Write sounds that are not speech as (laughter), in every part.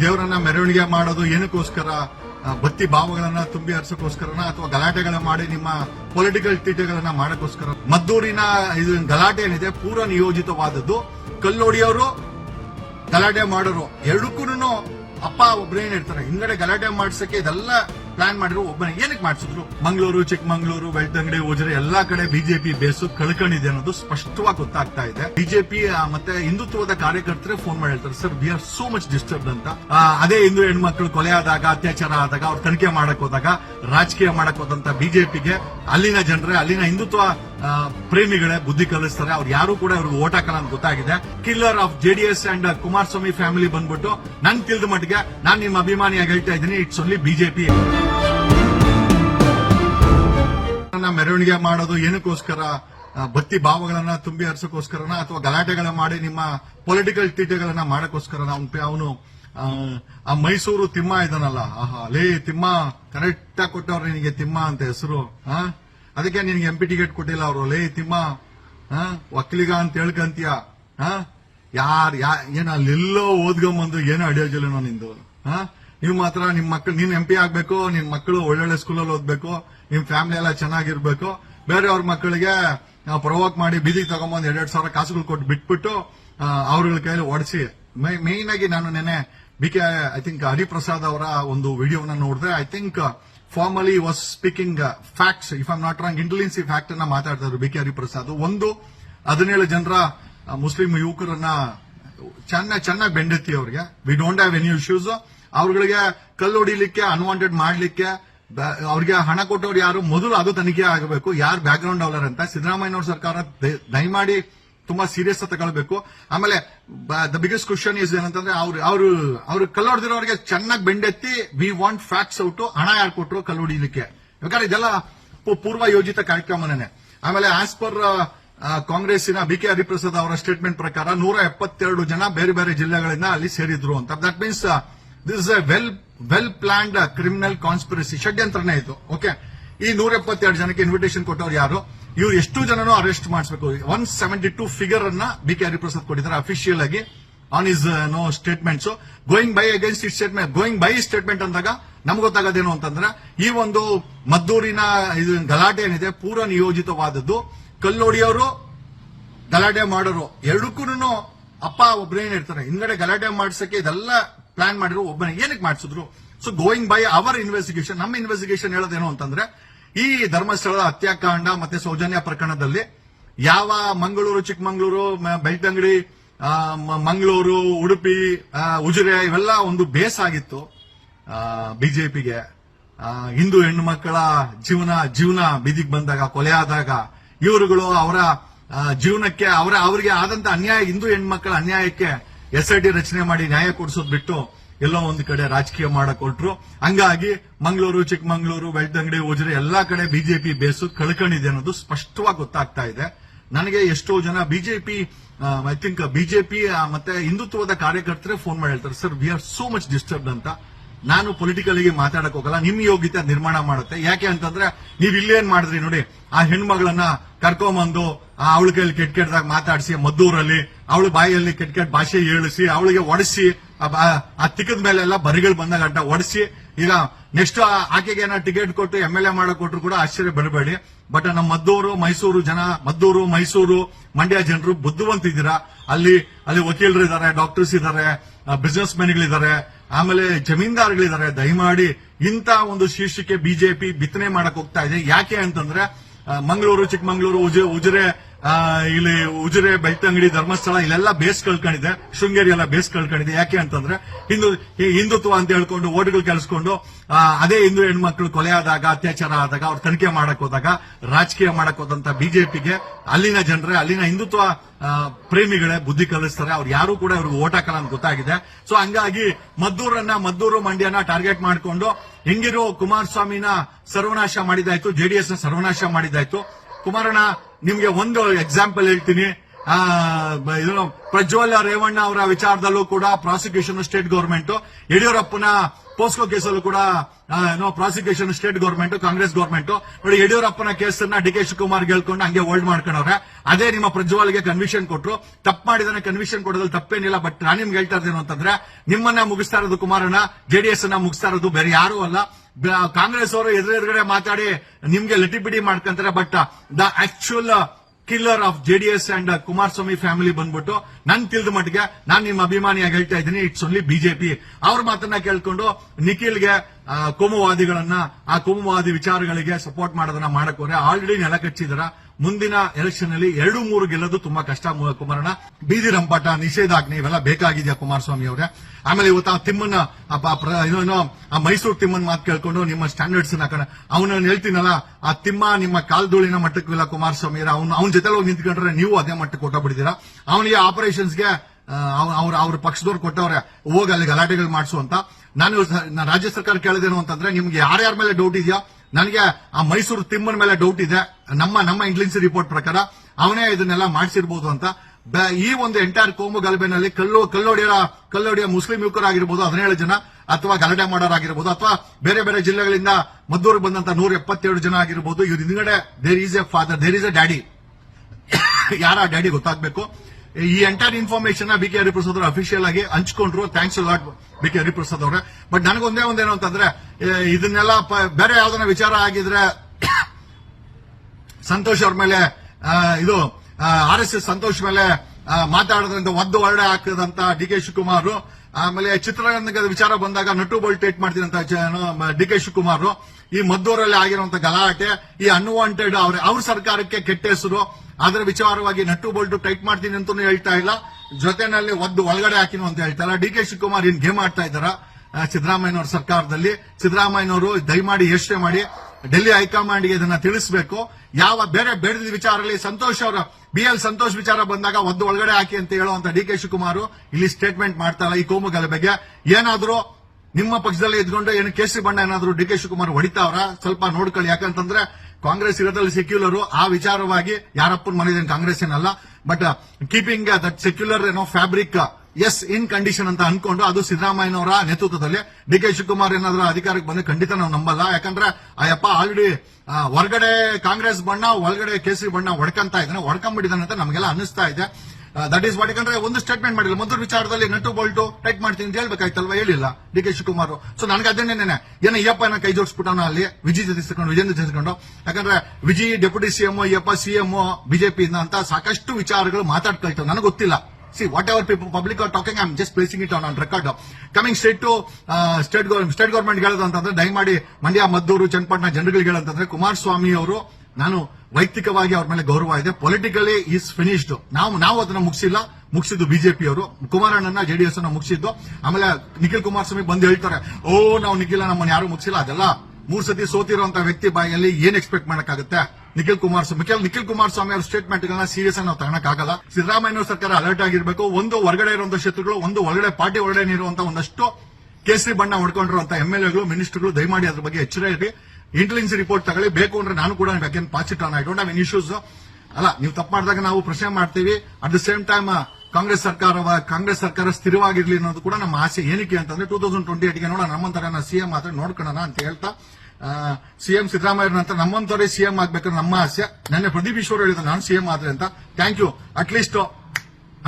ದೇವರನ್ನ ಮೆರವಣಿಗೆ ಮಾಡೋದು ಏನಕ್ಕೋಸ್ಕರ? ಭಕ್ತಿ ಭಾವಗಳನ್ನ ತುಂಬಿ ಹರಿಸೋಕ್ಕೋಸ್ಕರನ? ಅಥವಾ ಗಲಾಟೆಗಳ ಮಾಡಿ ನಿಮ್ಮ ಪೊಲಿಟಿಕಲ್ ಟೀಟೆಗಳನ್ನ ಮಾಡಕ್ಕೋಸ್ಕರ? ಮದ್ದೂರಿನ ಇದು ಗಲಾಟೆ ಏನಿದೆ? ಪೂರ್ವ ನಿಯೋಜಿತವಾದದ್ದು. ಕಲ್ಲೋಡಿಯವರು ಗಲಾಟೆ ಮಾಡೋರು. ಎರಡಕ್ಕೂ ಅಪ್ಪ ಒಬ್ಬರೇ ಇರ್ತಾರೆ ಹಿಂಗಡೆ ಗಲಾಟೆ ಮಾಡ್ಸಕ್ಕೆ ಇದೆಲ್ಲ ಪ್ಲಾನ್ ಮಾಡಿದ್ರು, ಒಬ್ಬನೇ ಏನಕ್ಕೆ ಮಾಡಿಸಿದ್ರು? ಮಂಗಳೂರು, ಚಿಕ್ಕಮಂಗ್ಳೂರು, ಬೆಳ್ತಂಗಡಿ, ಓಜರೆ, ಎಲ್ಲಾ ಕಡೆ ಬಿಜೆಪಿ ಬೇಸು ಕಳ್ಕೊಂಡಿದೆ ಅನ್ನೋದು ಸ್ಪಷ್ಟವಾಗಿ ಗೊತ್ತಾಗ್ತಾ ಇದೆ. ಬಿಜೆಪಿ ಮತ್ತೆ ಹಿಂದುತ್ವದ ಕಾರ್ಯಕರ್ತರೆ ಫೋನ್ ಮಾಡಿ ಹೇಳ್ತಾರೆ sir we are so much disturb ಅಂತ. ಅದೇ ಹಿಂದೂ ಹೆಣ್ಮಕ್ಳು ಕೊಲೆ ಆದಾಗ, ಅತ್ಯಾಚಾರ ಆದಾಗ, ಅವ್ರು ತನಿಖೆ ಮಾಡಕ್ ಹೋದಾಗ, ರಾಜಕೀಯ ಮಾಡಕ್ ಹೋದಂತ ಬಿಜೆಪಿಗೆ ಅಲ್ಲಿನ ಜನರೇ, ಅಲ್ಲಿನ ಹಿಂದುತ್ವ ಪ್ರೇಮಿಗಳೇ ಬುದ್ಧಿ ಕಲಿಸ್ತಾರೆ. ಅವ್ರು ಯಾರು ಕೂಡ ಅವ್ರಿಗೆ ಓಟ್ ಹಾಕಲ್ಲ ಅಂತ ಗೊತ್ತಾಗಿದೆ. Killer of JDS and Kumaraswamy family ಬಂದ್ಬಿಟ್ಟು ನನ್ ತಿಳಿದ ಮಟ್ಟಿಗೆ ನಾನು ನಿಮ್ಮ ಅಭಿಮಾನಿಯಾಗಿ ಹೇಳ್ತಾ ಇದ್ದೀನಿ ಇಟ್ಸ್ ಓನ್ಲಿ ಬಿಜೆಪಿ ಮೆರವಣಿಗೆ ಮಾಡೋದು ಏನಕ್ಕೋಸ್ಕರ? ಭಕ್ತಿ ಭಾವಗಳನ್ನ ತುಂಬಿ ಹರಿಸೋಕ್ಕೋಸ್ಕರನ ಅಥವಾ ಗಲಾಟೆಗಳ ಮಾಡಿ ನಿಮ್ಮ ಪೊಲಿಟಿಕಲ್ ಟೀಟೆಗಳನ್ನ ಮಾಡಕ್ಕೋಸ್ಕರ ಅವನು, ಆ ಮೈಸೂರು ತಿಮ್ಮ ಇದನಲ್ಲ ಆಹಾ, ಲೇ ತಿಮ್ಮ ಕರೆಕ್ಟ್ ಆಗಿ ಕೊಟ್ಟವ್ರು ನಿನಗೆ ತಿಮ್ಮ ಅಂತ ಹೆಸರು. ಹಾ ಅದಕ್ಕೆ ನಿನಗೆ ಎಂ ಪಿ ಟಿಕೆಟ್ ಕೊಟ್ಟಿಲ್ಲ ಅವರು. ಲೇ ತಿಮ್ಮ ಹಾ ಅಂತ ಹೇಳ್ಕಂತೀಯ. ಹಾ ಯಾರ್, ಯಾ, ಏನ ಅಲ್ಲೆಲ್ಲೋ ಓದ್ಕೊಂಬಂದು ಏನೋ ಅಡಿಯೋಜಿಲ್ಲ ನಿಂದು? ಆ? ನೀವು ಮಾತ್ರ ನಿಮ್ ಮಕ್ಳು, ನೀನ್ ಎಂ ಪಿ ಆಗ್ಬೇಕು, ನಿನ್ ಮಕ್ಕಳು ಒಳ್ಳೊಳ್ಳೆ ಸ್ಕೂಲಲ್ಲಿ ಓದ್ಬೇಕು, ನಿಮ್ ಫ್ಯಾಮಿಲಿ ಎಲ್ಲ ಚೆನ್ನಾಗಿರ್ಬೇಕು. ಬೇರೆಯವ್ರ ಮಕ್ಕಳಿಗೆ ಪ್ರವೋಕ್ ಮಾಡಿ ಬೀದಿ ತಗೊಂಬಂದ್ ಎರಡ್ ಸಾವಿರ ಕಾಸುಗಳು ಕೊಟ್ಟು ಬಿಟ್ಬಿಟ್ಟು ಅವ್ರಗಳ ಕೈಲಿ ಓಡಿಸಿ. ಮೇನ್ ಆಗಿ ನಾನು ನೆನೆ B K I think Hariprasad ಅವರ ಒಂದು ವಿಡಿಯೋನ ನೋಡಿದ್ರೆ I think formally was speaking facts if I'm not wrong intelligence fact ಅನ್ನ ಮಾತಾಡ್ತಾ ಇದ್ರು ಬಿ ಕೆ ಹರಿಪ್ರಸಾದ್. ಒಂದು, ಹದಿನೇಳು ಜನರ ಮುಸ್ಲಿಂ ಯುವಕರನ್ನ, ಚೆನ್ನಾಗಿ ಚೆನ್ನಾಗಿ ಬೆಂಡೆತ್ತಿ ಅವ್ರಿಗೆ. We don't have any issues ಅವ್ರಗಳಿಗೆ ಕಲ್ಲು ಹೊಡಿಲಿಕ್ಕೆ ಅನ್ವಾಂಟೆಡ್ ಮಾಡ್ಲಿಕ್ಕೆ ಅವ್ರಿಗೆ ಹಣ ಕೊಟ್ಟವ್ರು ಯಾರು, ಮೊದಲು ಅದು ತನಿಖೆ ಆಗಬೇಕು, ಯಾರು ಬ್ಯಾಕ್ ಗ್ರೌಂಡ್ ಅವಲರ್ ಅಂತ. ಸಿದ್ದರಾಮಯ್ಯನವ್ರ ಸರ್ಕಾರ ದಯ- ದಯಮಾಡಿ ತುಂಬಾ ಸೀರಿಯಸ್ ತಗೊಳ್ಬೇಕು. ಆಮೇಲೆ ದ ಬಿಗ್ಗೆಸ್ಟ್ ಕ್ವಶನ್ ಇಸ್ ಏನಂತಂದ್ರೆ, ಅವ್ರು, ಅವರು, ಅವ್ರು ಕಲ್ಲು ಹೊಡೆದಿರೋರಿಗೆ ಚೆನ್ನಾಗಿ ಬೆಂಡೆತ್ತಿ ವಿ ವಾಂಟ್ ಫ್ಯಾಕ್ಟ್ಸ್ ಔಟ್ ಹಣ ಯಾರು ಕೊಟ್ಟರು ಕಲ್ಲು ಹೊಡಿಲಿಕ್ಕೆ. ಯಾಕಂದ್ರೆ ಇದೆಲ್ಲ ಪೂರ್ವ ಯೋಜಿತ ಕಾರ್ಯಕ್ರಮನೇ ಆಮೇಲೆ ಆಸ್ ಪರ್ ಕಾಂಗ್ರೆಸ್ಸಿನ ಬಿ ಕೆ ಹರಿಪ್ರಸಾದ್ ಅವರ ಸ್ಟೇಟ್ಮೆಂಟ್ ಪ್ರಕಾರ ನೂರ ಎಪ್ಪತ್ತೆರಡು ಜನ ಬೇರೆ ಬೇರೆ ಜಿಲ್ಲೆಗಳಿಂದ ಅಲ್ಲಿ ಸೇರಿದ್ರು ಅಂತ. That means this is a well well planned criminal conspiracy ಷಡ್ಯಂತ್ರನೇ ಇದು. ಓಕೆ ಈ ನೂರ ಎಪ್ಪತ್ತೆರಡು ಜನಕ್ಕೆ ಇನ್ವಿಟೇಷನ್ ಕೊಟ್ಟವ್ರು ಯಾರು? ಇವ್ರು ಎಷ್ಟು ಜನನೂ ಅರೆಸ್ಟ್ ಮಾಡಿಸಬೇಕು. ಒನ್ ಸೆವೆಂಟಿ ಟೂ ಫಿಗರ್ ಅನ್ನ ಬಿ ಕೆ ಹರಿಪ್ರಸಾದ್ ಕೊಟ್ಟಿದ್ದಾರೆ ಅಫಿಷಿಯಲ್ ಆಗಿ on is no statements going by against it statement going by statement ಅಂದಾಗ ನಮ್ಗೆ ಗೊತ್ತಾಗೋದೇನು ಅಂತಂದ್ರೆ ಈ ಒಂದು ಮದ್ದೂರಿನ ಇದು ಗಲಾಟೆ ಏನಿದೆ, ಪೂರ್ವ ನಿಯೋಜಿತವಾದದ್ದು ಕಲ್ಲೋಡಿಯವರು ಗಲಾಟೆ ಮಾಡೋರು. ಎರಡಕ್ಕೂ ಅಪ್ಪ ಒಬ್ಬರೇನ್ ಇರ್ತಾರೆ ಹಿಂದ್ಗಡೆ ಗಲಾಟೆ ಮಾಡ್ಸಕ್ಕೆ ಇದೆಲ್ಲ ಪ್ಲಾನ್ ಮಾಡಿರೋ ಒಬ್ಬನೇ. ಏನಕ್ಕೆ ಮಾಡಿಸಿದ್ರು? So going by our investigation ನಮ್ಮ ಇನ್ವೆಸ್ಟಿಗೇಷನ್ ಹೇಳೋದೇನು ಅಂತಂದ್ರೆ, ಈ ಧರ್ಮಸ್ಥಳದ ಹತ್ಯಾಕಾಂಡ ಮತ್ತೆ ಸೌಜನ್ಯ ಪ್ರಕರಣದಲ್ಲಿ ಯಾವ ಮಂಗಳೂರು, ಚಿಕ್ಕಮಂಗ್ಳೂರು ಬೆಳ್ತಂಗಡಿ ಮಂಗಳೂರು, ಉಡುಪಿ ಉಜಿರೆ ಇವೆಲ್ಲ ಒಂದು ಬೇಸ್ ಆಗಿತ್ತು. ಬಿಜೆಪಿಗೆ. ಹಿಂದೂ ಹೆಣ್ಣು ಮಕ್ಕಳ ಜೀವನ ಜೀವನ ಬೀದಿಗೆ ಬಂದಾಗ, ಕೊಲೆ ಆದಾಗ, ಇವರುಗಳು ಅವರ ಜೀವನಕ್ಕೆ, ಅವರ, ಅವರಿಗೆ ಆದಂತ ಅನ್ಯಾಯ, ಹಿಂದೂ ಹೆಣ್ಮಕ್ಕಳ ಅನ್ಯಾಯಕ್ಕೆ ಎಸ್ ರಚನೆ ಮಾಡಿ ನ್ಯಾಯ ಕೊಡಿಸೋದ್ ಬಿಟ್ಟು ಎಲ್ಲೋ ಒಂದು ಕಡೆ ರಾಜಕೀಯ ಮಾಡಕೊಟ್ರು. ಹಂಗಾಗಿ ಮಂಗಳೂರು, ಚಿಕ್ಕಮಂಗ್ಳೂರು, ಬೆಳ್ತಂಗಡಿ ಓಜರಿ ಎಲ್ಲಾ ಕಡೆ ಬಿಜೆಪಿ ಬೇಸು ಕಳ್ಕೊಂಡಿದೆ ಅನ್ನೋದು ಸ್ಪಷ್ಟವಾಗಿ ಗೊತ್ತಾಗ್ತಾ ಇದೆ. ನನಗೆ ಎಷ್ಟೋ ಜನ ಬಿಜೆಪಿ ಐ ಥಿಂಕ್ ಬಿಜೆಪಿ ಮತ್ತೆ ಹಿಂದುತ್ವದ ಕಾರ್ಯಕರ್ತರೇ ಫೋನ್ ಮಾಡಿ ಹೇಳ್ತಾರೆ, sir we are so much disturb ಅಂತ. ನಾನು ಪೊಲಿಟಿಕಲ್ ಆಗಿ ಮಾತಾಡಕ್ ಹೋಗಲ್ಲ, ನಿಮ್ ಯೋಗ್ಯತೆ ನಿರ್ಮಾಣ ಮಾಡುತ್ತೆ. ಯಾಕೆ ಅಂತಂದ್ರೆ ನೀವ್ ಇಲ್ಲೇನ್ ಮಾಡಿದ್ರಿ ನೋಡಿ, ಆ ಹೆಣ್ಮಗಳನ್ನ ಕರ್ಕೊಂಬಂದು ಅವಳ ಕೈಯಲ್ಲಿ ಕೆಟ್ಟ ಕೆಟ್ಟದಾಗ ಮಾತಾಡಿಸಿ ಮದ್ದೂರಲ್ಲಿ ಅವಳ ಬಾಯಲ್ಲಿ ಕೆಟ್ಟ ಕೆಟ್ಟ ಭಾಷೆ ಹೇಳಿಸಿ ಅವಳಿಗೆ ಒಡಿಸಿ ಆ ತಿಕ್ಕದ ಮೇಲೆಲ್ಲ ಬರಿಗಳು ಬಂದಾಗ ಅಡ್ಡ ಒಡಿಸಿ ಈಗ ನೆಕ್ಸ್ಟ್ ಆಕೆಗೆ ಏನೋ ಟಿಕೆಟ್ ಕೊಟ್ಟು ಎಂ ಎಲ್ ಎ ಮಾಡಕ್ ಕೊಟ್ರು ಕೂಡ ಆಶ್ಚರ್ಯ ಬರಬೇಡಿ. ಬಟ್ ನಮ್ಮ ಮದ್ದೂರು ಮೈಸೂರು ಜನ ಮದ್ದೂರು ಮೈಸೂರು ಮಂಡ್ಯ ಜನರು ಬುದ್ಧಿವಂತಿದ್ದೀರಾ? ಅಲ್ಲಿ ಅಲ್ಲಿ ವಕೀಲರು ಇದ್ದಾರೆ ಡಾಕ್ಟರ್ಸ್ ಇದ್ದಾರೆ ಬಿಸ್ನೆಸ್ ಮೆನ್ಗಳಿದ್ದಾರೆ ಆಮೇಲೆ ಜಮೀನ್ದಾರ್ಗಳಿದ್ದಾರೆ. ದಯಮಾಡಿ ಇಂತ ಒಂದು ಶೀರ್ಷಿಕೆ ಬಿಜೆಪಿ ಬಿತ್ತನೆ ಮಾಡಕ್ ಹೋಗ್ತಾ ಇದೆ. ಯಾಕೆ ಅಂತಂದ್ರೆ ಮಂಗಳೂರು ಚಿಕ್ಕಮಂಗ್ಳೂರು ಉಜಿ ಉಜಿರೆ ಆ, ಇಲ್ಲಿ ಉಜಿರೆ, ಬೆಳ್ತಂಗಡಿ, ಧರ್ಮಸ್ಥಳ, ಇಲ್ಲೆಲ್ಲ ಬೇಸ್ ಕಳ್ಕೊಂಡಿದೆ. ಶೃಂಗೇರಿ ಎಲ್ಲ ಬೇಸ್ ಕಳ್ಕೊಂಡಿದೆ. ಯಾಕೆ ಅಂತಂದ್ರೆ, ಹಿಂದೂ ಹಿಂದುತ್ವ ಅಂತ ಹೇಳ್ಕೊಂಡು ಓಟ್ಗಳು ಕೆಲ್ಸ್ಕೊಂಡು ಅದೇ ಹಿಂದೂ ಹೆಣ್ಮಕ್ಳು ಕೊಲೆ ಆದಾಗ, ಅತ್ಯಾಚಾರ ಆದಾಗ, ಅವ್ರು ತನಿಖೆ ಮಾಡಕ್ ಹೋದಾಗ, ರಾಜಕೀಯ ಮಾಡಕ್ ಹೋದಂತ ಬಿಜೆಪಿಗೆ ಅಲ್ಲಿನ ಜನರೇ, ಅಲ್ಲಿನ ಹಿಂದುತ್ವ ಪ್ರೇಮಿಗಳೇ ಬುದ್ಧಿ ಕಲಿಸ್ತಾರೆ. ಅವ್ರು ಯಾರು ಕೂಡ ಅವ್ರಿಗೆ ಓಟ್ ಹಾಕಲ್ಲ ಅಂತ ಗೊತ್ತಾಗಿದೆ. ಸೊ ಹಂಗಾಗಿ ಮದ್ದೂರನ್ನ ಮದ್ದೂರು ಮಂಡ್ಯನ ಟಾರ್ಗೆಟ್ ಮಾಡಿಕೊಂಡು, ಹೆಂಗಿರೋ ಕುಮಾರಸ್ವಾಮಿನ ಸರ್ವನಾಶ ಮಾಡಿದಾಯ್ತು ಜೆಡಿಎಸ್ನ ಸರ್ವನಾಶ ಮಾಡಿದಾಯ್ತು ಕುಮಾರಣ್ಣ ನಿಮ್ಗೆ ಒಂದು ಎಕ್ಸಾಂಪಲ್ ಹೇಳ್ತೀನಿ. ಇದು ಪ್ರಜ್ವಲ್ ರೇವಣ್ಣ ಅವರ ವಿಚಾರದಲ್ಲೂ ಕೂಡ ಪ್ರಾಸಿಕ್ಯೂಷನ್ ಸ್ಟೇಟ್ ಗವರ್ಮೆಂಟ್ ಯಡಿಯೂರಪ್ಪನ ಪೋಸ್ಕೋ ಕೇಸಲ್ಲೂ ಕೂಡ ಏನೋ prosecution state government Congress government ನೋಡಿ, ಯಡಿಯೂರಪ್ಪನ ಕೇಸನ್ನ ಡಿ ಕೆ ಶಿವಕುಮಾರ್ ಹೇಳ್ಕೊಂಡು ಹಂಗೆ ಹೋಲ್ಡ್ ಮಾಡ್ಕೊಂಡವ್ರೆ. ಅದೇ ನಿಮ್ಮ ಪ್ರಜ್ವಲ್ಗೆ ಕನ್ವಿಷನ್ ಕೊಟ್ಟರು ತಪ್ಪು ಮಾಡಿದಾನೆ ಕನ್ವಿಷನ್ ಕೊಡೋದ್ರಲ್ಲಿ ತಪ್ಪೇನಿಲ್ಲ ಬಟ್ ನಾನು ನಿಮ್ಗೆ ಹೇಳ್ತಾ ಇದ್ದೇನೆ ಅಂತಂದ್ರೆ, ನಿಮ್ಮನ್ನ ಮುಗಿಸ್ತಾ ಇರೋದು ಕುಮಾರಣ್ಣ ಜೆಡಿಎಸ್ ಅನ್ನ ಮುಗಿಸ್ತಾ ಇರೋದು ಬೇರೆ ಯಾರು ಅಲ್ಲ. ಕಾಂಗ್ರೆಸ್ ಅವರು ಎದುರೆದುರುಗಡೆ ಮಾತಾಡಿ ನಿಮ್ಗೆ ಲಟಿಬಿಡಿ ಮಾಡ್ಕೊಂತಾರೆ but the actual killer of JDS and Kumaraswamy family ಬಂದ್ಬಿಟ್ಟು ನನ್ ತಿಳಿದ ಮಟ್ಟಿಗೆ ನಾನು ನಿಮ್ಮ ಅಭಿಮಾನಿಯಾಗಿ ಹೇಳ್ತಾ ಇದ್ದೀನಿ ಇಟ್ಸ್ ಓನ್ಲಿ ಬಿಜೆಪಿ ಅವ್ರ ಮಾತನ್ನ ಕೇಳ್ಕೊಂಡು ನಿಖಿಲ್ಗೆ ಕೋಮುವಾದಿಗಳನ್ನ, ಆ ಕೋಮುವಾದಿ ವಿಚಾರಗಳಿಗೆ ಸಪೋರ್ಟ್ ಮಾಡೋದನ್ನ ಮಾಡಕ್ ಆಲ್ರೆಡಿ ನೆಲ ಕಚ್ಚಿದಾರ ಮುಂದಿನ ಎಲೆಕ್ಷನ್ ಅಲ್ಲಿ ಎರಡು ಮೂರು ಗೆಲ್ಲೋದು ತುಂಬಾ ಕಷ್ಟ. ಕುಮಾರಣ್ಣ, ಬೀದಿ ರಂಪಾಟ, ನಿಷೇಧಾಜ್ಞೆ ಇವೆಲ್ಲ ಬೇಕಾಗಿದೆಯಾ ಕುಮಾರಸ್ವಾಮಿ ಅವರೇ ಆಮೇಲೆ ಇವತ್ತು ಆ ತಿಮ್ಮನ್ನ ಏನೋ ಆ ಮೈಸೂರು ತಿಮ್ಮನ್ ಮಾತು ಕೇಳ್ಕೊಂಡು ನಿಮ್ಮ ಸ್ಟ್ಯಾಂಡರ್ಡ್ಸ್ ಹಾಕೋಣ ಅವನ ಹೇಳ್ತೀನಲ್ಲ, ಆ ತಿಮ್ಮ ನಿಮ್ಮ ಕಾಲ್ಧೂಳಿನ ಮಟ್ಟಕ್ಕಿಲ್ಲ ಕುಮಾರಸ್ವಾಮಿ ಅವ್ನು ಅವನ ಜೊತೆ ಹೋಗಿ ನಿಂತ್ಕೊಂಡ್ರೆ ನೀವು ಅದೇ ಮಟ್ಟಕ್ಕೆ ಕೊಟ್ಟಬಿಡ್ತೀರಾ ಅವನಿಗೆ ಆಪರೇಷನ್ಸ್ಗೆ ಅವ್ರ ಅವ್ರ ಪಕ್ಷದವ್ರು ಕೊಟ್ಟವ್ರೆ, ಹೋಗಿ ಅಲ್ಲಿ ಗಲಾಟೆಗಳು ಮಾಡಿಸು ಅಂತ. ನಾನು ರಾಜ್ಯ ಸರ್ಕಾರ ಕೇಳಿದೇನು ಅಂತಂದ್ರೆ, ನಿಮ್ಗೆ ಯಾರ್ಯಾರ ಮೇಲೆ ಡೌಟ್ ಇದೆಯಾ? ನನಗೆ ಆ ಮೈಸೂರು ತಿಮ್ಮನ ಮೇಲೆ ಡೌಟ್ ಇದೆ. ನಮ್ಮ ನಮ್ಮ ಇಂಟೆಲಿಜೆನ್ಸ್ ರಿಪೋರ್ಟ್ ಪ್ರಕಾರ ಅವನೇ ಇದನ್ನೆಲ್ಲ ಮಾಡಿಸಿರ್ಬೋದು ಅಂತ. ಈ ಒಂದು ಎಂಟೈರ್ ಕೋಮು ಗಲಭೆನಲ್ಲಿ ಕಲ್ಲು, ಕಲ್ಲೋಡಿಯ ಕಲ್ಲೋಡಿಯ ಮುಸ್ಲಿಂ ಯುವಕರಾಗಿರ್ಬೋದು ಹದಿನೇಳು ಜನ ಅಥವಾ ಗಲಾಟೆ ಮಾಡೋರಾಗಿರ್ಬೋದು ಅಥವಾ ಬೇರೆ ಬೇರೆ ಜಿಲ್ಲೆಗಳಿಂದ ಮದ್ದೂರು ಬಂದಂತ ನೂರ ಎಪ್ಪತ್ತೇಳು ಜನ ಆಗಿರ್ಬೋದು. ಇವ್ರ ಹಿಂದ್ಗಡೆ there is a father there is a daddy ಯಾರ ಡ್ಯಾಡಿ ಗೊತ್ತಾಗ್ಬೇಕು? ಈ entire information B K Hariprasad ಅವರು ಅಫಿಷಿಯಲ್ ಆಗಿ ಹಂಚ್ಕೊಂಡ್ರು. Thanks lot B K Hariprasad ಅವರೇ. ಬಟ್ ನನಗೊಂದೇ ಒಂದೇನು ಅಂತಂದ್ರೆ ಇದನ್ನೆಲ್ಲ ಬೇರೆ ಯಾವ್ದನ್ನ ವಿಚಾರ ಆಗಿದ್ರೆ (coughs) ಸಂತೋಷ್ ಅವ್ರ ಮೇಲೆ ಇದು ಆರ್ ಎಸ್ ಎಸ್ ಸಂತೋಷ್ ಮೇಲೆ ಮಾತಾಡೋದ್ರಿಂದ ಒದ್ದು ಹೊರಡೆ ಹಾಕದಂತ ಡಿ ಕೆ ಶಿವಕುಮಾರ್. ಆಮೇಲೆ ಚಿತ್ರರಂಗದ ವಿಚಾರ ಬಂದಾಗ ನಟು ಬೋಲ್ಟ್ ಟೇಟ್ ಮಾಡ್ತೀನಿ ಅಂತ ಡಿ ಕೆ ಶಿವಕುಮಾರ್. ಈ ಮದ್ದೂರಲ್ಲಿ ಆಗಿರುವಂತ ಗಲಾಟೆ, ಈ ಅನ್ವಾಂಟೆಡ್ ಅವ್ರ ಅವ್ರ ಸರ್ಕಾರಕ್ಕೆ ಕೆಟ್ಟ ಹೆಸರು. ಅದರ ವಿಚಾರವಾಗಿ ನಟ್ಟು ಬೋಲ್ಟು ಟೈಟ್ ಮಾಡ್ತೀನಿ ಅಂತಾನು ಹೇಳ್ತಾ ಇಲ್ಲ. ಜೊತೆನಲ್ಲಿ ಒದ್ದು ಒಳಗಡೆ ಹಾಕಿನು ಅಂತ ಹೇಳ್ತಾರ D K Shivakumar in game ಆಡ್ತಾ ಇದ್ದಾರ? ಸಿದ್ದರಾಮಯ್ಯನವರ ಸರ್ಕಾರದಲ್ಲಿ. ಸಿದ್ದರಾಮಯ್ಯನವರು ದಯಮಾಡಿ ಯೋಚನೆ ಮಾಡಿ. ಡೆಲ್ಲಿ ಹೈಕಮಾಂಡ್ಗೆ ಇದನ್ನ ತಿಳಿಸಬೇಕು. ಯಾವ ಬೇರೆ ಬೇಡದ ವಿಚಾರದಲ್ಲಿ ಸಂತೋಷ್ ಅವರ, ಬಿ ಎಲ್ ಸಂತೋಷ್ ವಿಚಾರ ಬಂದಾಗ ಒದ್ದು ಒಳಗಡೆ ಹಾಕಿ ಅಂತ ಹೇಳುವಂತ ಡಿ ಕೆ ಶಿವಕುಮಾರ್ ಇಲ್ಲಿ ಸ್ಟೇಟ್ಮೆಂಟ್ ಮಾಡ್ತಾರ ಈ ಕೋಮು ಬಗ್ಗೆ ಏನಾದರೂ ನಿಮ್ಮ ಪಕ್ಷದಲ್ಲಿ ಇದ್ಕೊಂಡು ಏನು ಕೇಸರಿ ಬಣ್ಣ ಏನಾದ್ರು ಡಿ ಕೆ ಶಿವಕುಮಾರ್ ಹೊಡಿತಾವ್ರ? ಸ್ವಲ್ಪ ನೋಡ್ಕೊಳ್ಳಿ. ಯಾಕಂತಂದ್ರೆ ಕಾಂಗ್ರೆಸ್ ಇರೋದ್ರಲ್ಲಿ ಸೆಕ್ಯುಲರ್ ಆ ವಿಚಾರವಾಗಿ ಯಾರಪ್ಪನ ಮನೆಯಿಂದ ಕಾಂಗ್ರೆಸ್ ಏನಲ್ಲ ಬಟ್ ಕೀಪಿಂಗ್ ದಟ್ ಸೆಕ್ಯುಲರ್ ಏನೋ ಫ್ಯಾಬ್ರಿಕ್ ಎಸ್ ಇನ್ ಕಂಡೀಷನ್ ಅಂತ ಅನ್ಕೊಂಡು ಅದು ಸಿದ್ದರಾಮಯ್ಯನವರ ನೇತೃತ್ವದಲ್ಲಿ ಡಿ ಕೆ ಶಿವಕುಮಾರ್ ಏನಾದ್ರೂ ಅಧಿಕಾರಕ್ಕೆ ಬಂದ್ರೆ ಖಂಡಿತ ನಾವು ನಂಬಲ್ಲ. ಯಾಕಂದ್ರೆ, ಅಯ್ಯಪ್ಪ ಆಲ್ರೆಡಿ ಹೊರಗಡೆ ಕಾಂಗ್ರೆಸ್ ಬಣ್ಣ, ಒಳಗಡೆ ಕೇಸರಿ ಬಣ್ಣ ಹೊಡ್ಕಂತ ಇದ್ದಾನೆ ಹೊಡ್ಕೊಂಡ್ಬಿಟ್ಟಿದ್ದಾನೆ ಅಂತ ನಮಗೆಲ್ಲ ಅನಿಸ್ತಾ ಇದೆ. ದಟ್ ಈಸ್ ವಾಟ್ ಯಾಕಂದ್ರೆ ಒಂದು ಸ್ಟೇಟ್ಮೆಂಟ್ ಮಾಡಿಲ್ಲ. ಮೊದಲು ವಿಚಾರದಲ್ಲಿ ನಟು ಬೋಲ್ಟು ಟೈಟ್ ಮಾಡ್ತೀನಿ ಅಂತ ಹೇಳ್ಬೇಕಾಯ್ತಲ್ವಾ? ಹೇಳಿಲ್ಲ. D K Shivakumar. ಸೊ ನನಗೆ ಅದನ್ನೇನೆ ಏನೋ ಅಯ್ಯಪ್ಪ ನಾನು ಕೈ ಜೋಡಿಸ್ಬಿಟ್ಟವನ ಅಲ್ಲಿ ವಿಜಿ ಜೊತೆ ಸೇರ್ಕೊಂಡು ವಿಜೇಂದ್ರ ಜೊತೆ ಸೇರ್ಕೊಂಡು ಯಾಕಂದ್ರೆ Vijay deputy CM Ayyappa CM BJP ಅಂತ ಸಾಕಷ್ಟು ವಿಚಾರಗಳು ಮಾತಾಡ್ಕೊಳ್ತವೆ. ನನಗೆ ಗೊತ್ತಿಲ್ಲ. See whatever people public are talking I am just placing it on on record coming state to state state government ಹೇಳೋದು ಅಂತಂದ್ರೆ, ದಯಮಾಡಿ ಮಂಡ್ಯ, ಮದ್ದೂರು, ಚನ್ನಪಟ್ಟಣ ಜನಗಳಿಗೆ ಹೇಳಂತಂದ್ರೆ ಕುಮಾರಸ್ವಾಮಿ ಅವರು, ನಾನು ವೈಯಕ್ತಿಕವಾಗಿ ಅವ್ರ ಮೇಲೆ ಗೌರವ ಇದೆ. ಪೊಲಿಟಿಕಲಿ ಈಸ್ ಫಿನಿಶ್ಡ್ ನಾವು ನಾವು ಅದನ್ನ ಮುಗಿಸಿಲ್ಲ. ಮುಗಿಸಿದ್ದು ಬಿಜೆಪಿ ಅವರು. ಕುಮಾರಣ್ಣನ ಜೆಡಿಎಸ್ ಅನ್ನ ಮುಗಿಸಿದ್ದು. ಆಮೇಲೆ ನಿಖಿಲ್ ಕುಮಾರಸ್ವಾಮಿ ಬಂದು ಹೇಳ್ತಾರೆ, ಓ, ನಾವು ನಿಖಿಲ ನಮ್ಮನ್ನ ಯಾರು ಮುಗಿಸಿಲ್ಲ? ಅದೆಲ್ಲ ಮೂರ್ ಸತಿ ಸೋತಿರುವಂತ ವ್ಯಕ್ತಿ ಬಾಯಲ್ಲಿ ಏನ್ ಎಕ್ಸ್ಪೆಕ್ಟ್ ಮಾಡಕ್ಕಾಗುತ್ತೆ? ನಿಖಿಲ್ ಕುಮಾರಸ್ವಾಮಿ ಕೆಲವು ನಿಖಿಲ್ ಕುಮಾರಸ್ವಾಮಿ ಅವ್ರ ಸ್ಟೇಟ್ಮೆಂಟ್ ಗಳನ್ನ ಸೀರಿಯಸ್ ಆಗಿ ನಾವು ತಗೊಳಕ್ಕಾಗಲ್ಲ. ಸಿದ್ದರಾಮಯ್ಯ ಸರ್ಕಾರ ಅಲರ್ಟ್ ಆಗಿರ್ಬೇಕು. ಒಂದು ಹೊರಗಡೆ ಇರುವಂತ ಶತ್ರುಗಳು, ಒಂದು ಒಳಗಡೆ ಪಾರ್ಟಿ ಒಳಗಡೆ ಇರುವಂತ ಒಂದಷ್ಟು ಕೇಸರಿ ಬಣ್ಣ ಹೊಡ್ಕೊಂಡಿರುವಂತ ಎಂಎಲ್ಎಗಳು ಎಲ್ ಎಗಳು ಮಿನಿಸ್ಟರ್ಗಳು ದಯಮಾಡಿ ಅದ್ರ ಬಗ್ಗೆ ಎಚ್ಚರ ಇರಿ. ಇಂಟೆಲಿಜೆನ್ಸ್ ರಿಪೋರ್ಟ್ ತಗೊಳ್ಳಿ. ಬೇಕು ಅಂದ್ರೆ ನಾನು ಕೂಡ ಯಾಕೆನ್ pass it on I don't have any issues ಅಲ್ಲ, ನೀವು ತಪ್ಪು ಮಾಡಿದಾಗ ನಾವು ಪ್ರಶ್ನೆ ಮಾಡ್ತೀವಿ. At the same time Congress ಸರ್ಕಾರ ಕಾಂಗ್ರೆಸ್ ಸರ್ಕಾರ ಸ್ಥಿರವಾಗಿರ್ಲಿ ಅನ್ನೋದು ಕೂಡ ನಮ್ಮ ಆಸೆ. ಏನಕ್ಕೆ ಅಂತಂದ್ರೆ ಟೂ ತೌಸಂಡ್ ಟ್ವೆಂಟಿ ಏಟ್ಗೆ ನೋಡೋಣ. ನಮ್ಮಂತರ ಸಿಎಂ ಆದ್ರೆ ನೋಡ್ಕೊಳ್ಳೋಣ ಅಂತ ಹೇಳ್ತಾ ಸಿಎಂ ಸಿದ್ದರಾಮಯ್ಯ ನಂತರ ನಮ್ಮಂತವರೇ ಸಿಎಂ ಆಗ್ಬೇಕಂದ್ರೆ ನಮ್ಮ ಆಸೆ. ನನ್ನ ಪ್ರದೀಪ್ ಈಶ್ವರ್ ಹೇಳಿದ ನಾನು ಸಿಎಂ ಆದ್ರೆ ಅಂತ. Thank you at least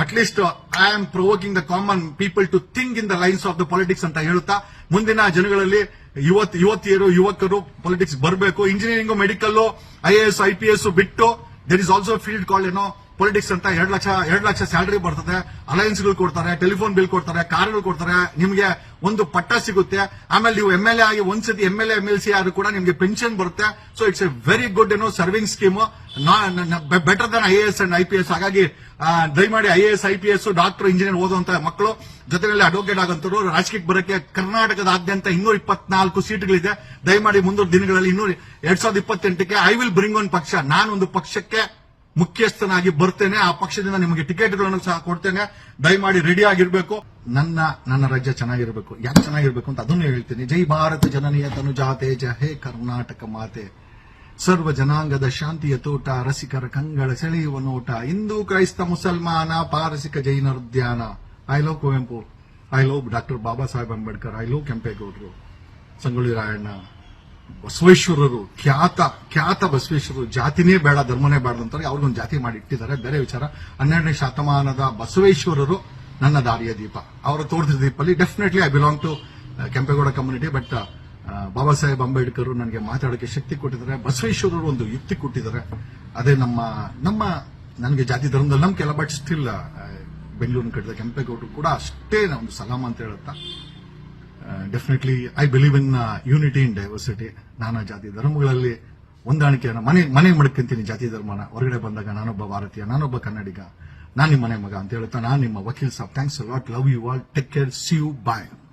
at least I am provoking the common people to think in the lines of the politics ಅಂತ ಹೇಳುತ್ತಾ ಮುಂದಿನ ಜನಗಳಲ್ಲಿ ಯುವತ್ ಯುವತಿಯರು, ಯುವಕರು ಪೊಲಿಟಿಕ್ಸ್ ಬರಬೇಕು. Engineering medical I S I P S ಬಿಟ್ಟು there is also field call ಏನೋ ಪೊಲಿಟಿಕ್ಸ್ ಅಂತ ಎರಡು ಲಕ್ಷ ಎರಡು ಲಕ್ಷ ಸ್ಯಾಲರಿ ಬರ್ತದೆ ಅಲಯನ್ಸ್ಗಳು ಕೊಡ್ತಾರೆ ಟೆಲಿಫೋನ್ ಬಿಲ್ ಕೊಡ್ತಾರೆ ಕಾರ್ಗಳು ಕೊಡ್ತಾರೆ, ನಿಮಗೆ ಒಂದು ಪಟ್ಟ ಸಿಗುತ್ತೆ. ಆಮೇಲೆ ನೀವು ಎಂ ಎಲ್ ಎ ಆಗಿ ಒಂದ್ಸತಿ M L M L C ಆದ್ರೂ ಕೂಡ ನಿಮಗೆ ಪೆನ್ಷನ್ ಬರುತ್ತೆ. So it's a very good ಏನೋ serving scheme better than I A S and I P S ಹಾಗಾಗಿ ದಯಮಾಡಿ I A S I P S doctor engineer ಓದುವಂತ ಮಕ್ಕಳು, ಜೊತೆಯಲ್ಲಿ ಅಡ್ವೊಕೇಟ್ ಆಗಂತರು ರಾಜಕೀಯಕ್ಕೆ ಬರಕ್ಕೆ ಕರ್ನಾಟಕದಾದ್ಯಂತ ಇನ್ನೂರ ಇಪ್ಪತ್ನಾಲ್ಕು ಸೀಟ್ಗಳಿದೆ. ದಯಮಾಡಿ ಮುಂದಿನ ದಿನಗಳಲ್ಲಿ ಇನ್ನೂರ ಎರಡ್ ಸಾವಿರದ ಇಪ್ಪತ್ತೆಂಟಕ್ಕೆ ಐ ವಿಲ್ ಬ್ರಿಂಗ್ ಒನ್ ಪಕ್ಷ. ನಾನೊಂದು ಪಕ್ಷಕ್ಕೆ ಮುಖ್ಯಸ್ಥನಾಗಿ ಬರ್ತೇನೆ, ಆ ಪಕ್ಷದಿಂದ ನಿಮಗೆ ಟಿಕೆಟ್ಗಳನ್ನು ಸಹ ಕೊಡ್ತೇನೆ. ದಯಮಾಡಿ ರೆಡಿ ಆಗಿರ್ಬೇಕು. ನನ್ನ ನನ್ನ ರಾಜ್ಯ ಚೆನ್ನಾಗಿರ್ಬೇಕು. ಯಾಕೆ ಚೆನ್ನಾಗಿರ್ಬೇಕು ಅಂತ ಅದನ್ನು ಹೇಳ್ತೀನಿ. ಜೈ ಭಾರತ ಜನನೀಯ ತನುಜಾತೆ, ಜಹೇ ಕರ್ನಾಟಕ ಮಾತೆ. ಸರ್ವ ಜನಾಂಗದ ಶಾಂತಿಯ ತೋಟ, ರಸಿಕರ ಕಂಗಳ ಸೆಳೆಯುವ ನೋಟ. ಹಿಂದೂ ಕ್ರೈಸ್ತ ಮುಸಲ್ಮಾನ, ಪಾರಸಿಕ ಜೈನ ಉದ್ಯಾನ I love Kuvempu I love doctor Baba Saheb Ambedkar I love ಕೆಂಪೇಗೌಡರು ಸಂಗೊಳ್ಳಿ ರಾಯಣ್ಣ ಬಸವೇಶ್ವರರು, ಖ್ಯಾತ ಖ್ಯಾತ ಬಸವೇಶ್ವರರು ಜಾತಿನೇ ಬೇಡ, ಧರ್ಮನೇ ಬೇಡ ಅಂತಾರೆ ಅವ್ರಿಗೊಂದು ಜಾತಿ ಮಾಡಿ ಇಟ್ಟಿದ್ದಾರೆ. ಬೇರೆ ವಿಚಾರ. ಹನ್ನೆರಡನೇ ಶತಮಾನದ ಬಸವೇಶ್ವರರು ನನ್ನ ದಾರಿಯ ದೀಪ. ಅವರು ತೋರಿಸಿದ ದೀಪಲ್ಲಿ definitely I belong to Kempegowda community but Baba Saheb Ambedkar ನನಗೆ ಮಾತಾಡೋಕೆ ಶಕ್ತಿ ಕೊಟ್ಟಿದ್ದಾರೆ. ಬಸವೇಶ್ವರರು ಒಂದು ಯುಕ್ತಿ ಕೊಟ್ಟಿದ್ದಾರೆ. ಅದೇ ನಮ್ಮ ನಮ್ಮ, ನನಗೆ ಜಾತಿ ಧರ್ಮದಲ್ಲಿ ನಂಬಿಕೆ ಇಲ್ಲ ಬಟ್ ಸ್ಟಿಲ್ ಬೆಂಗಳೂರಿನ ಕಟ್ಟಿದ ಕೆಂಪೇಗೌಡರು ಕೂಡ ಅಷ್ಟೇ ಒಂದು ಸಲಾಮ ಅಂತ ಹೇಳುತ್ತಾ definitely I believe in unity in diversity ನಾನಾ ಜಾತಿ ಧರ್ಮಗಳಲ್ಲಿ ಹೊಂದಾಣಿಕೆಯನ್ನು, ಮನೆ ಮನೆ ಮಡ್ಕೊಂತೀನಿ ಜಾತಿ ಧರ್ಮನ. ಹೊರಗಡೆ ಬಂದಾಗ ನಾನೊಬ್ಬ ಭಾರತೀಯ, ನಾನೊಬ್ಬ ಕನ್ನಡಿಗ. ನಾನು ನಿಮ್ಮ ಮನೆ ಮಗ ಅಂತ ಹೇಳ್ತಾ ನಾನು ನಿಮ್ಮ ವಕೀಲ್ Sab. Thanks lot love you all take care see you bye